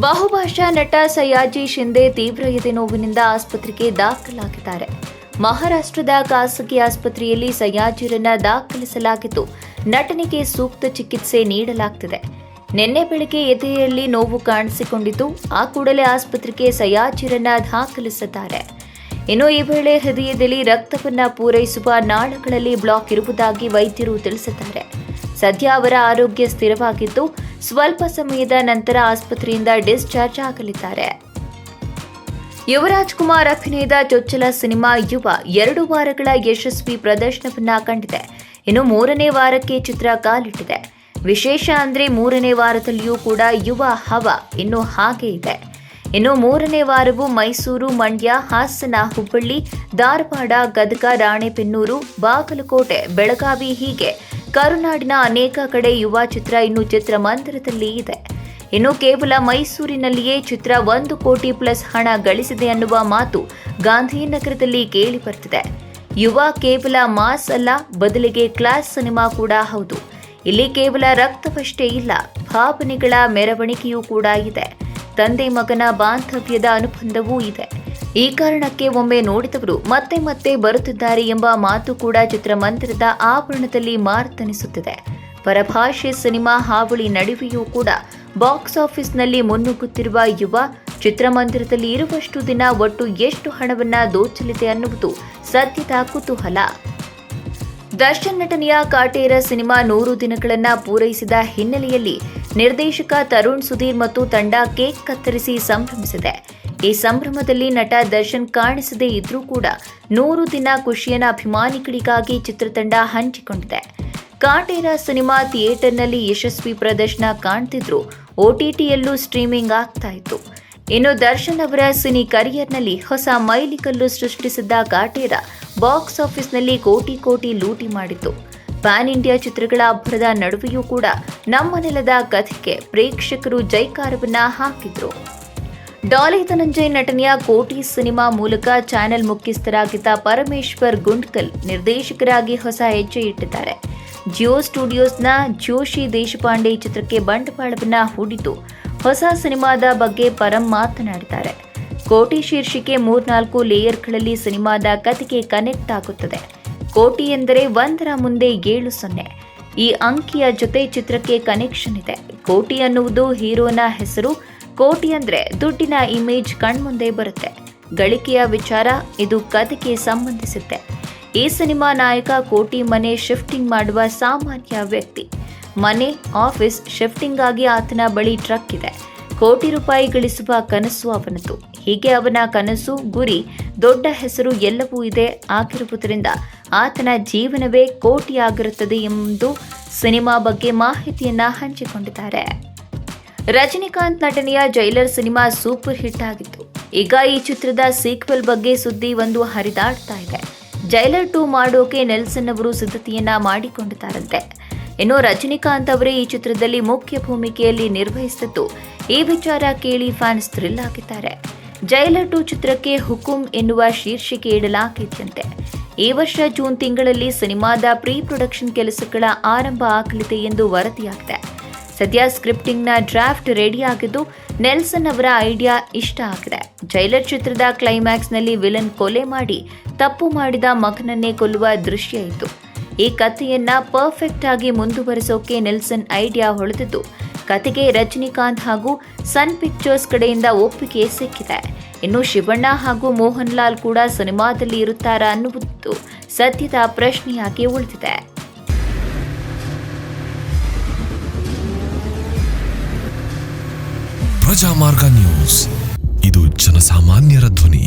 ಬಹುಭಾಷಾ ನಟ ಸಯಾಜಿ ಶಿಂದೆ ತೀವ್ರ ಎದೆ ನೋವಿನಿಂದ ಆಸ್ಪತ್ರೆಗೆ ದಾಖಲಾಗಿದ್ದಾರೆ. ಮಹಾರಾಷ್ಟ್ರದ ಖಾಸಗಿ ಆಸ್ಪತ್ರೆಯಲ್ಲಿ ಸಯಾಜಿರನ್ನ ದಾಖಲಿಸಲಾಗಿದ್ದು, ನಟನಿಗೆ ಸೂಕ್ತ ಚಿಕಿತ್ಸೆ ನೀಡಲಾಗ್ತಿದೆ. ನಿನ್ನೆ ಬೆಳಗ್ಗೆ ಎದೆಯಲ್ಲಿ ನೋವು ಕಾಣಿಸಿಕೊಂಡಿದ್ದು, ಆ ಕೂಡಲೇ ಆಸ್ಪತ್ರೆಗೆ ಸಯಾಜಿರನ್ನ ದಾಖಲಿಸಿದ್ದಾರೆ. ಇನ್ನು ಈ ವೇಳೆ ಹೃದಯದಲ್ಲಿ ರಕ್ತವನ್ನು ಪೂರೈಸುವ ನಾಳಗಳಲ್ಲಿ ಬ್ಲಾಕ್ ಇರುವುದಾಗಿ ವೈದ್ಯರು ತಿಳಿಸಿದ್ದಾರೆ. ಸದ್ಯ ಅವರ ಆರೋಗ್ಯ ಸ್ಥಿರವಾಗಿದ್ದು, ಸ್ವಲ್ಪ ಸಮಯದ ನಂತರ ಆಸ್ಪತ್ರೆಯಿಂದ ಡಿಸ್ಚಾರ್ಜ್ ಆಗಲಿದ್ದಾರೆ. ಯುವರಾಜ್ ಕುಮಾರ್ ಅಭಿನಯದ ಚೊಚ್ಚಲ ಸಿನಿಮಾ ಯುವ ಎರಡು ವಾರಗಳ ಯಶಸ್ವಿ ಪ್ರದರ್ಶನವನ್ನ ಕಂಡಿದೆ. ಇನ್ನು ಮೂರನೇ ವಾರಕ್ಕೆ ಚಿತ್ರ ಕಾಲಿಟ್ಟಿದೆ. ವಿಶೇಷ ಅಂದ್ರೆ ಮೂರನೇ ವಾರದಲ್ಲಿಯೂ ಕೂಡ ಯುವ ಹವ ಇನ್ನು ಹಾಗೆ ಇದೆ. ಇನ್ನು ಮೂರನೇ ವಾರವೂ ಮೈಸೂರು, ಮಂಡ್ಯ, ಹಾಸನ, ಹುಬ್ಬಳ್ಳಿ, ಧಾರವಾಡ, ಗದಗ ರಾಣೆಬೆನ್ನೂರು ಬಾಗಲಕೋಟೆ, ಬೆಳಗಾವಿ ಹೀಗೆ ಕರುನಾಡಿನ ಅನೇಕ ಕಡೆ ಯುವ ಚಿತ್ರ ಇನ್ನು ಚಿತ್ರಮಂದಿರದಲ್ಲಿ ಇದೆ. ಇನ್ನು ಕೇವಲ ಮೈಸೂರಿನಲ್ಲಿಯೇ ಚಿತ್ರ ಒಂದು ಕೋಟಿ ಪ್ಲಸ್ ಹಣ ಗಳಿಸಿದೆ ಅನ್ನುವ ಮಾತು ಗಾಂಧಿನಗರದಲ್ಲಿ ಕೇಳಿ ಬರ್ತಿದೆ. ಯುವ ಕೇವಲ ಮಾಸ್ ಅಲ್ಲ, ಬದಲಿಗೆ ಕ್ಲಾಸ್ ಸಿನಿಮಾ ಕೂಡ ಹೌದು. ಇಲ್ಲಿ ಕೇವಲ ರಕ್ತವಷ್ಟೇ ಇಲ್ಲ, ಭಾವನೆಗಳ ಮೆರವಣಿಗೆಯೂ ಕೂಡ ಇದೆ. ತಂದೆ ಮಗನ ಬಾಂಧವ್ಯದ ಅನುಬಂಧವೂ ಇದೆ. ಈ ಕಾರಣಕ್ಕೆ ಒಮ್ಮೆ ನೋಡಿದವರು ಮತ್ತೆ ಮತ್ತೆ ಬರುತ್ತಿದ್ದಾರೆ ಎಂಬ ಮಾತು ಕೂಡ ಚಿತ್ರಮಂದಿರದ ಆವರಣದಲ್ಲಿ ಮಾರ್ತನಿಸುತ್ತಿದೆ. ಪರಭಾಷೆ ಸಿನಿಮಾ ಹಾವಳಿ ನಡುವೆಯೂ ಕೂಡ ಬಾಕ್ಸ್ ಆಫೀಸ್ನಲ್ಲಿ ಮುನ್ನುಗ್ಗುತ್ತಿರುವ ಯುವ ಚಿತ್ರಮಂದಿರದಲ್ಲಿ ಇರುವಷ್ಟು ದಿನ ಒಟ್ಟು ಎಷ್ಟು ಹಣವನ್ನ ದೋಚಲಿದೆ ಅನ್ನುವುದು ಸದ್ಯದ ಕುತೂಹಲ. ದರ್ಶನ್ ನಟನೆಯ ಕಾಟೇರ ಸಿನಿಮಾ ನೂರು ದಿನಗಳನ್ನ ಪೂರೈಸಿದ ಹಿನ್ನೆಲೆಯಲ್ಲಿ ನಿರ್ದೇಶಕ ತರುಣ್ ಸುಧೀರ್ ಮತ್ತು ತಂಡ ಕೇಕ್ ಕತ್ತರಿಸಿ ಸಂಭ್ರಮಿಸಿದೆ. ಈ ಸಂಭ್ರಮದಲ್ಲಿ ನಟ ದರ್ಶನ್ ಕಾಣಿಸದೇ ಇದ್ರೂ ಕೂಡ ನೂರು ದಿನ ಖುಷಿಯನ್ನ ಅಭಿಮಾನಿಗಳಿಗಾಗಿ ಚಿತ್ರತಂಡ ಹಂಚಿಕೊಂಡಿದೆ. ಕಾಟೇರ ಸಿನಿಮಾ ಥಿಯೇಟರ್ನಲ್ಲಿ ಯಶಸ್ವಿ ಪ್ರದರ್ಶನ ಕಾಣ್ತಿದ್ರು. ಒಟಿಟಿಯಲ್ಲೂ ಸ್ಟ್ರೀಮಿಂಗ್ ಆಗ್ತಾ ಇತ್ತು. ಇನ್ನು ದರ್ಶನ್ ಅವರ ಸಿನಿ ಕರಿಯರ್ನಲ್ಲಿ ಹೊಸ ಮೈಲಿಕಲ್ಲು ಸೃಷ್ಟಿಸಿದ್ದ ಕಾಟೇರ ಬಾಕ್ಸ್ ಆಫೀಸ್ನಲ್ಲಿ ಕೋಟಿ ಕೋಟಿ ಲೂಟಿ ಮಾಡಿತ್ತು. ಪ್ಯಾನ್ ಇಂಡಿಯಾ ಚಿತ್ರಗಳ ಅಬ್ಬರದ ನಡುವೆಯೂ ಕೂಡ ನಮ್ಮ ನೆಲದ ಕಥೆಗೆ ಪ್ರೇಕ್ಷಕರು ಜೈಕಾರವನ್ನ ಹಾಕಿದ್ರು. ಡಾಲಿ ಧನಂಜಯ್ ನಟನೆಯ ಕೋಟಿ ಸಿನಿಮಾ ಮೂಲಕ ಚಾನೆಲ್ ಮುಖ್ಯಸ್ಥರಾಗಿದ್ದ ಪರಮೇಶ್ವರ್ ಗುಂಡ್ಕಲ್ ನಿರ್ದೇಶಕರಾಗಿ ಹೊಸ ಹೆಜ್ಜೆ ಇಟ್ಟಿದ್ದಾರೆ. ಜಿಯೋ ಸ್ಟುಡಿಯೋಸ್ನ ಜೋಶಿ ದೇಶಪಾಂಡೆ ಚಿತ್ರಕ್ಕೆ ಬಂಡವಾಳವನ್ನ ಹೂಡಿದ್ದು ಹೊಸ ಸಿನಿಮಾದ ಬಗ್ಗೆ ಪರಂ ಮಾತನಾಡಿದ್ದಾರೆ. ಕೋಟಿ ಶೀರ್ಷಿಕೆ ಮೂರ್ನಾಲ್ಕು ಲೇಯರ್ಗಳಲ್ಲಿ ಸಿನಿಮಾದ ಕಥೆಗೆ ಕನೆಕ್ಟ್ ಆಗುತ್ತದೆ. ಕೋಟಿ ಎಂದರೆ ಒಂದರ ಮುಂದೆ ಏಳು ಸೊನ್ನೆ. ಈ ಅಂಕಿಯ ಜೊತೆ ಚಿತ್ರಕ್ಕೆ ಕನೆಕ್ಷನ್ ಇದೆ. ಕೋಟಿ ಅನ್ನುವುದು ಹೀರೋನ ಹೆಸರು. ಕೋಟಿ ಅಂದ್ರೆ ದುಡ್ಡಿನ ಇಮೇಜ್ ಕಣ್ಮುಂದೆ ಬರುತ್ತೆ. ಗಳಿಕೆಯ ವಿಚಾರ, ಇದು ಕಥೆಗೆ ಸಂಬಂಧಿಸುತ್ತೆ. ಈ ಸಿನಿಮಾ ನಾಯಕ ಕೋಟಿ ಮನೆ ಶಿಫ್ಟಿಂಗ್ ಮಾಡುವ ಸಾಮಾನ್ಯ ವ್ಯಕ್ತಿ. ಮನೆ ಆಫೀಸ್ ಶಿಫ್ಟಿಂಗ್ ಆಗಿ ಆತನ ಬಳಿ ಟ್ರಕ್ ಇದೆ. ಕೋಟಿ ರೂಪಾಯಿ ಗಳಿಸುವ ಕನಸು ಅವನದು. ಹೀಗೆ ಅವನ ಕನಸು, ಗುರಿ, ದೊಡ್ಡ ಹೆಸರು ಎಲ್ಲವೂ ಇದೆ ಆಗಿರುವುದರಿಂದ ಆತನ ಜೀವನವೇ ಕೋಟಿಯಾಗಿರುತ್ತದೆ ಎಂದು ಸಿನಿಮಾ ಬಗ್ಗೆ ಮಾಹಿತಿಯನ್ನ ಹಂಚಿಕೊಂಡಿದ್ದಾರೆ. ರಜನಿಕಾಂತ್ ನಟನೆಯ ಜೈಲರ್ ಸಿನಿಮಾ ಸೂಪರ್ ಹಿಟ್ ಆಗಿತ್ತು. ಈಗ ಈ ಚಿತ್ರದ ಸೀಕ್ವೆಲ್ ಬಗ್ಗೆ ಸುದ್ದಿ ಒಂದು ಹರಿದಾಡ್ತಾ ಇದೆ. ಜೈಲರ್ ಟೂ ಮಾಡೋಕೆ ನೆಲ್ಸನ್ ಅವರು ಸಿದ್ಧತೆಯನ್ನ ಮಾಡಿಕೊಂಡಿದ್ದಾರಂತೆ. ಇನ್ನು ರಜನಿಕಾಂತ್ ಅವರೇ ಈ ಚಿತ್ರದಲ್ಲಿ ಮುಖ್ಯ ಭೂಮಿಕೆಯಲ್ಲಿ ನಿರ್ವಹಿಸಿದ್ದು, ಈ ವಿಚಾರ ಕೇಳಿ ಫ್ಯಾನ್ಸ್ ಥ್ರಿಲ್ ಆಗಿದ್ದಾರೆ. ಜೈಲರ್ ಟು ಚಿತ್ರಕ್ಕೆ ಹುಕುಂ ಎನ್ನುವ ಶೀರ್ಷಿಕೆ ಇಡಲಾಗಿತ್ತಂತೆ ಈ ವರ್ಷ ಜೂನ್ ತಿಂಗಳಲ್ಲಿ ಸಿನಿಮಾದ ಪ್ರೀ ಪ್ರೊಡಕ್ಷನ್ ಕೆಲಸಗಳ ಆರಂಭ ಆಗಲಿದೆ ಎಂದು ವರದಿಯಾಗಿದೆ. ಸದ್ಯ ಸ್ಕ್ರಿಪ್ಟಿಂಗ್ನ ಡ್ರಾಫ್ಟ್ ರೆಡಿ ಆಗಿದ್ದು, ನೆಲ್ಸನ್ ಅವರ ಐಡಿಯಾ ಇಷ್ಟ ಆಗಿದೆ. ಜೈಲರ್ ಚಿತ್ರದ ಕ್ಲೈಮ್ಯಾಕ್ಸ್ನಲ್ಲಿ ವಿಲನ್ ಕೊಲೆ ಮಾಡಿ, ತಪ್ಪು ಮಾಡಿದ ಮಗನನ್ನೇ ಕೊಲ್ಲುವ ದೃಶ್ಯ ಇತ್ತು. ಈ ಕಥೆಯನ್ನ ಪರ್ಫೆಕ್ಟ್ ಆಗಿ ಮುಂದುವರಿಸೋಕೆ ನೆಲ್ಸನ್ ಐಡಿಯಾ ಹೊಳೆದಿದ್ದು ಕತೆಗೆ ರಜನಿಕಾಂತ್ ಹಾಗೂ ಸನ್ ಪಿಕ್ಚರ್ಸ್ ಕಡೆಯಿಂದ ಒಪ್ಪಿಗೆ ಸಿಕ್ಕಿದೆ. ಇನ್ನು ಶಿವಣ್ಣ ಹಾಗೂ ಮೋಹನ್ ಲಾಲ್ ಕೂಡ ಸಿನಿಮಾದಲ್ಲಿ ಇರುತ್ತಾರಾ ಅನ್ನುವುದು ಸದ್ಯದ ಪ್ರಶ್ನೆಯಾಗಿ ಉಳಿದಿದೆ. ಪ್ರಜಾಮಾರ್ಗ ನ್ಯೂಸ್. ಇದು ಜನಸಾಮಾನ್ಯರ ಧ್ವನಿ.